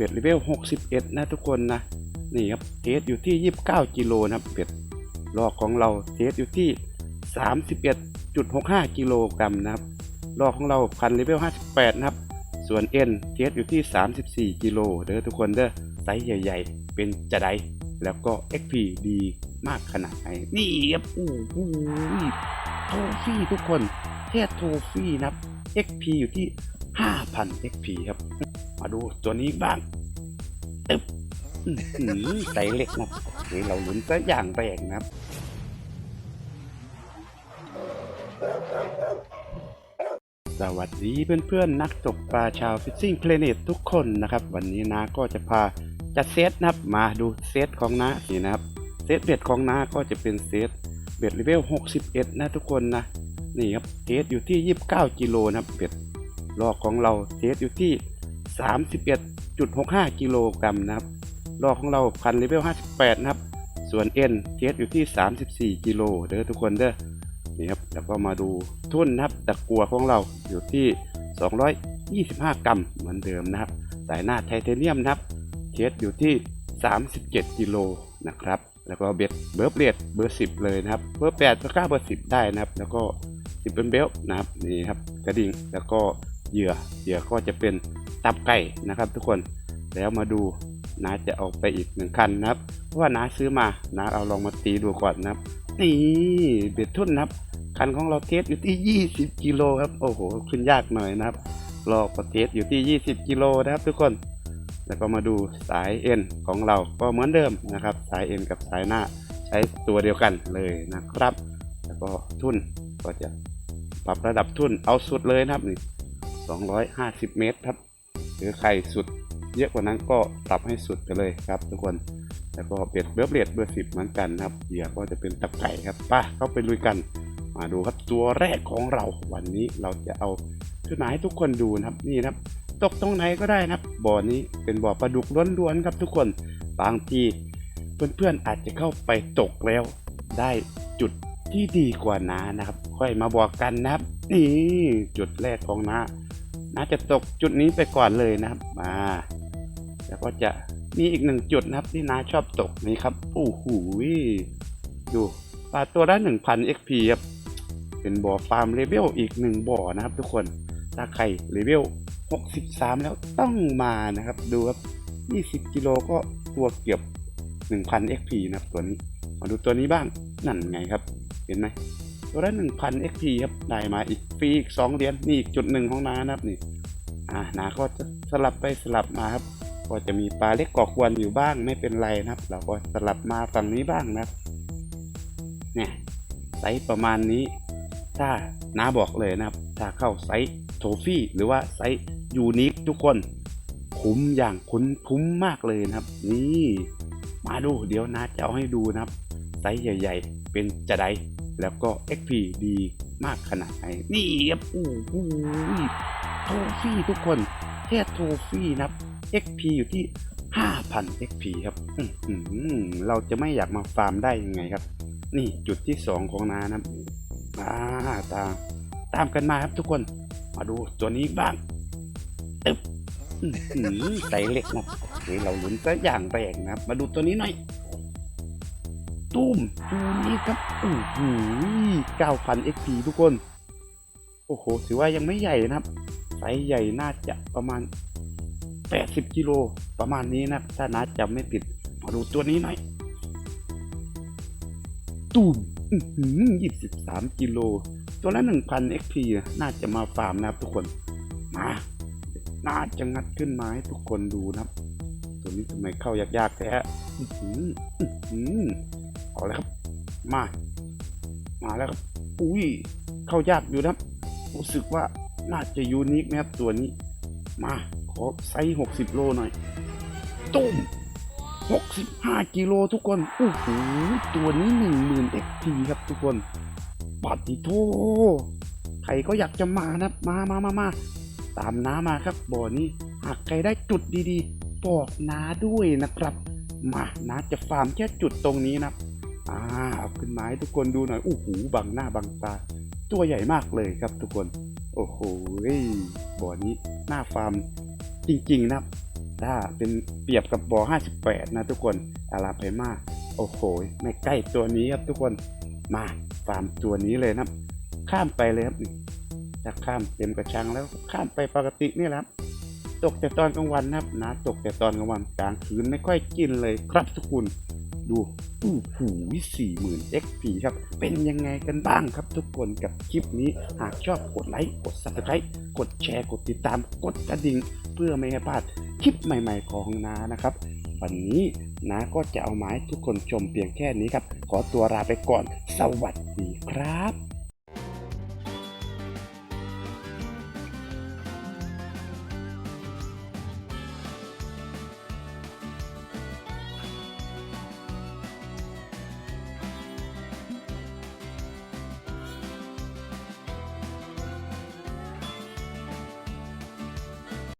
เบ็ดเลเวล61 นะทุกคนนะ นี่ครับเทสอยู่ที่ 29 กิโลนะครับเบ็ดลอกของเราเทสอยู่ที่ 31.65 กิโลกรัมนะครับลอกของเราพันเลเวล58 นะครับ ส่วนเอ็นเทสอยู่ที่ 34 กิโลเด้อทุกคนเด้อไซส์ใหญ่ ๆ เป็นจะไดแล้วก็ XP ดีมากขนาดไหนนี่ครับโอ้โหโทฟี่ทุกคนแค่โทฟี่นะครับ XP อยู่ที่ 5,000 XP ครับ มาดูตัวนี้บ้างตึบใหือใส่เหล็กนะเฮ้ยเราลุ้นซะอย่างแรงนะครับสวัสดีเพื่อนๆ นักตกปลาชาวฟิชซิ่งเพลเน็ตทุกคนนะครับ วันนี้นาก็จะพาจัดเซตนะครับ มาดูเซตของนานี่นะครับ เซตเบ็ดของนาก็จะเป็นเซตเบ็ดเลเวล 61 นะทุกคนนะ นี่ครับเทสอยู่ที่ 29 กิโลนะครับเบ็ดลอกของเราเทสอยู่ที่ 31.65 กิโลกรัมนะครับลอกของเราพันเลเวล 58 นะครับ ส่วนเอ็นเทสอยู่ที่ 34 กิโลเด้อทุกคนเด้อนี่ครับแล้วก็มาดูทุ่นนะครับตะกัวของเราอยู่ที่ 225 กรัมเหมือนเดิมนะครับ สายหน้าไทเทเนียมนะครับเทสอยู่ที่ 37 กิโลนะครับ แล้วก็เบ็ดเบอร์เบรดเบอร์ 10 เลยนะครับ เบอร์8ก็กล้าเบอร์ 10 ได้นะครับ แล้วก็10เป็นเบลต์นะครับนี่ครับกระดิ่งแล้วก็เหยื่อเหยื่อก็จะเป็น ตับไก่นะครับ ทุกคนแล้วมาดูนาจะเอาไปอีกหนึ่งคันนะครับ เพราะว่าน้าซื้อมานาเอาลองมาตีดูก่อนนะครับ นี่เบ็ดทุ่นนะครับ คันของเราเทสอยู่ที่ 20กิโลครับโอ้โหขึ้นยากหน่อยนะครับลอประเทสอยู่ที่ 20กิโลนะครับ ทุกคนแล้วก็มาดูสายเอ็นของเราก็เหมือนเดิมนะครับ สายเอ็นกับสายหน้าใช้ตัวเดียวกันเลยนะครับ แล้วก็ทุ่นก็จะปรับระดับทุ่นเอาสุดเลยนะครับนี่250 เมตรครับ หรือใครสุดเยอะกว่านั้นก็ปรับให้สุดไปเลยครับทุกคนแล้วก็เบ็ดเบอร์เบรดเบอร์สิบเหมือนกันนะครับเหยื่อก็จะเป็นตับไก่ครับป้าเข้าไปลุยกัน มาดูครับตัวแรกของเราวันนี้เราจะเอาขึ้นมาให้ทุกคนดูนะครับนี่นะครับ ตกตรงไหนก็ได้นะครับบ่อนี้เป็นบ่อปลาดุกล้วนๆครับทุกคนบางทีเพื่อนๆอาจจะเข้าไปตกแล้ว ได้จุดที่ดีกว่านานะครับ ค่อยมาบอกกันนะครับนี่จุดแรกของนา น้าจะตกจุดนี้ไปก่อนเลยนะครับมาแล้วก็จะมีอีกหนึ่งจุดนะครับที่น้าชอบตกนี่ครับโอ้โหดูปลาตัวละหนึ่งพัน XP ครับเป็นบ่อฟาร์มเลเวลอีกหนึ่งบ่อนะครับ ทุกคนถ้าใครเลเวล63 แล้วต้องมานะครับ ดูครับ 20 กิโลก็ตัวเกือบ1,000 XP นะครับตัวนี้มาดูตัวนี้บ้างนั่นไงครับ เห็นไหม ตัวละ1,000 XP ครับ ได้มาอีกฟรีอีก2เหรียญนี่อีกจุดหนึ่งของนานะครับนี่ อ่านาก็จะสลับไปสลับมาครับ ก็จะมีปลาเล็กก่อควรอยู่บ้างไม่เป็นไรนะครับ เราก็สลับมาฝั่งนี้บ้างนะครับเนี่ยไซส์ประมาณนี้ ถ้าน้าบอกเลยนะครับ ถ้าเข้าไซส์โทฟี่หรือว่าไซส์ยูนิคทุกคนคุ้มอย่างคุ้นคุ้มมากเลยนะครับ นี่ มาดูเดี๋ยวน้าจะเอาให้ดูนะครับ ไซส์ใหญ่ ๆ เป็นจะได แล้วก็ XP ดีมากขนาดไหน นี่ครับโอ้โหโทฟี่ทุกคนแค่โทฟี่นะครับ XP อยู่ที่ 5,000 XP ครับอืเราจะไม่อยากมาฟาร์มได้ยังไงครับ นี่จุดที่ 2 ของนานะครับอ่าตามตามกันมาครับทุกคน มาดูตัวนี้บ้างตึ๊บอื้อหือใส่เหล็กนะเฮ้ยเราลุ้นซะอย่างแรงนะครับ มาดูตัวนี้หน่อย ตุ้มตัวนี้ครับโอ้โห9,000 XP ทุกคน โอ้โห ถือว่ายังไม่ใหญ่นะครับ ไซส์ใหญ่น่าจะประมาณ 80 กิโล ประมาณนี้นะถ้านัดจำไม่ผิด มาดูตัวนี้หน่อยตูมยี่สิบสามกิโล ตัวละหนึ่งพัน XP นะน่าจะมาฟาร์มนะครับทุกคน มา น่าจะงัดขึ้นมาให้ทุกคนดูนะครับ ตัวนี้ทำไมเข้ายากๆแท้อื้อหืออืออเอาแล้วครับ มา มาแล้วครับ อุ้ย เข้ายากอยู่นะรู้สึกว่าน่าจะยูนิคนะครับตัวนี้ มา ขอไซส์หกสิบโลหน่อย ตุ้ม65กิโลทุกคนโอ้โหตัวนี้10,000 XP ครับทุกคนปัติโทใครก็อยากจะมานะ มามามามาตามน้ามาครับบ่อนี้ หากใครได้จุดดีๆ บอกน้าด้วยนะครับ มาน้าจะฟาร์มแค่จุดตรงนี้นะอ่าเอาขึ้นไม้ทุกคนดูหน่อยโอ้โหบังหน้าบังตา ตัวใหญ่มากเลยครับทุกคน โอ้โหบ่อนี้หน้าฟาร์มจริงๆนะครับถ้าเป็นเปรียบกับบ่อ 58 นะทุกคนอาราไพมาโอ้โห ไม่ใกล้ตัวนี้ครับทุกคนมาฟาร์มตัวนี้เลยนะข้ามไปเลยครับนี่จะข้ามเต็มกระชังแล้วข้ามไปปกตินี่แหละครับ ตกแต่ตอนกลางวันนะครับนะตกแต่ตอนกลางวันกลางคืนไม่ค่อยกินเลยครับทุกคนดูอู้หูสี่หมื่น XP ครับ เป็นยังไงกันบ้างครับทุกคนกับคลิปนี้ หากชอบกดไลค์กด subscribe กดแชร์กดติดตามกดกระดิ่ง เพื่อไม่ให้พลาดคลิปใหม่ๆของนานะครับ วันนี้นาก็จะเอาไม้ทุกคนชมเพียงแค่นี้ครับ ขอตัวลาไปก่อน สวัสดีครับ